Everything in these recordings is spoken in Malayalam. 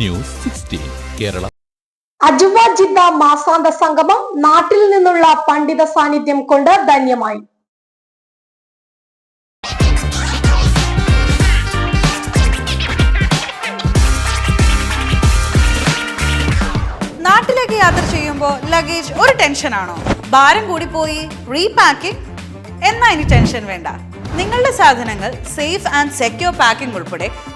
News sixteen Kerala. Ajuva Jeddah മാസാന്ത സംഗമം നാട്ടിൽ നിന്നുള്ള പണ്ഡിത സാന്നിധ്യം കൊണ്ട് ധന്യമായി. നാട്ടിലേക്ക് യാത്ര ചെയ്യുമ്പോൾ ലഗേജ് ഒരു ടെൻഷനാണോ ഭാരം കൂടി പോയി റീപാക്കിംഗ് എന്നാ ഇനി ടെൻഷൻ വേണ്ട. നിങ്ങളുടെ സാധനങ്ങൾ സേഫ് ആൻഡ് സെക്യൂർ പാക്കിംഗ് ഉൾപ്പെടെ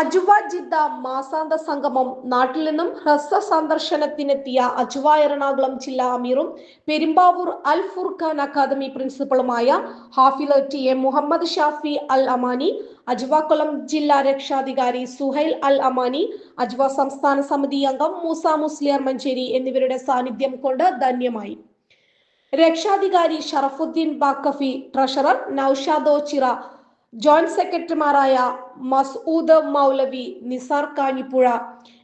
അജുവ ജിദ്ദ മാസാന്ത സംഗമം. നാട്ടിൽ നിന്നും ഹ്രസ്വ സന്ദർശനത്തിനെത്തിയ അജുവ എറണാകുളം ജില്ലാ അമീറും പെരുമ്പാവൂർ അൽ ഫുർഖാൻ അക്കാദമി പ്രിൻസിപ്പളുമായ ഹാഫില ടി എ മുഹമ്മദ് ഷാഫി അൽ അമാനി അജുവക്കുളം ജില്ലാ രക്ഷാധികാരി സുഹൈൽ അൽ അമാനി അജുവ സംസ്ഥാന സമിതി അംഗം മൂസ മുസ്ലിയർ മഞ്ചേരി എന്നിവരുടെ സാന്നിധ്യം കൊണ്ട് ധന്യമായി. രക്ഷാധികാരി ഷറഫുദ്ദീൻ ബാക്കഫി ട്രഷറർ നൌഷാദോ ഓച്ചിറ ജോയിന്റ് സെക്രട്ടറിമാരായ മസ്ഊദ് മൗലവി നിസാർ കാഞ്ഞിപ്പുഴ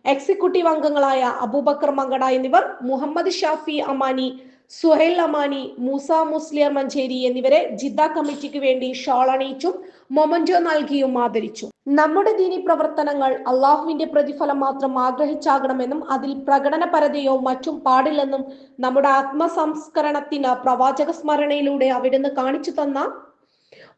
എക്സിക്യൂട്ടീവ് അംഗങ്ങളായ അബൂബക്കർ മങ്കട എന്നിവർ മുഹമ്മദ് ഷാഫി അമാനി സുഹൈൽ അമാനി മൂസ മുസ്ലിയർ മഞ്ചേരി എന്നിവരെ ജിദ്ദ കമ്മിറ്റിക്ക് വേണ്ടി ഷാൾ അണിയിച്ചും മൊമൻജോ നൽകിയും ആദരിച്ചു. നമ്മുടെ ദീനി പ്രവർത്തനങ്ങൾ അള്ളാഹുവിന്റെ പ്രതിഫലം മാത്രം ആഗ്രഹിച്ചാകണമെന്നും അതിൽ പ്രകടനപരതയോ മറ്റും പാടില്ലെന്നും നമ്മുടെ ആത്മസംസ്കരണത്തിന് പ്രവാചക സ്മരണയിലൂടെ അവിടുന്ന് കാണിച്ചു തന്ന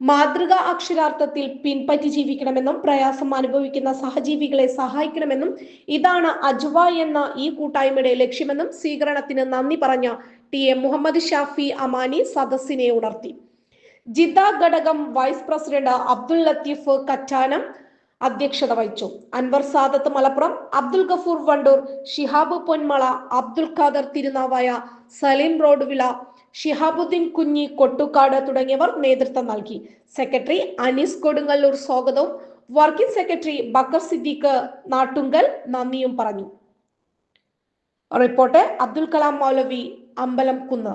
മാതൃക അക്ഷരാർത്ഥത്തിൽ പിൻപറ്റി ജീവിക്കണമെന്നും പ്രയാസം അനുഭവിക്കുന്ന സഹജീവികളെ സഹായിക്കണമെന്നും ഇതാണ് അജ്വ എന്ന ഈ കൂട്ടായ്മയുടെ ലക്ഷ്യമെന്നും സ്വീകരണത്തിന് നന്ദി പറഞ്ഞ ടി എ മുഹമ്മദ് ഷാഫി അമാനി സദസ്സിനെ ഉണർത്തി. ജിദ്ദ ഘടകം വൈസ് പ്രസിഡന്റ് അബ്ദുൽ ലത്തീഫ് കറ്റാനം അധ്യക്ഷത വഹിച്ചു. അൻവർ സാദത്ത് മലപ്പുറം അബ്ദുൽ ഗഫൂർ വണ്ടൂർ ഷിഹാബ് പൊന്മള അബ്ദുൽ ഖാദർ തിരുനാവായ സലീം റോഡ് വില ഷിഹാബുദ്ദീൻ കുഞ്ഞി കൊട്ടുക്കാട് തുടങ്ങിയവർ നേതൃത്വം നൽകി. സെക്രട്ടറി അനീസ് കൊടുങ്ങല്ലൂർ സ്വാഗതവും. വർക്കിംഗ് സെക്രട്ടറി ബക്കർ സിദ്ദീഖ് നാട്ടുങ്കൽ നന്ദിയും പറഞ്ഞു. റിപ്പോർട്ട് അബ്ദുൽ കലാം മൗലവി അമ്പലം കുന്ന്.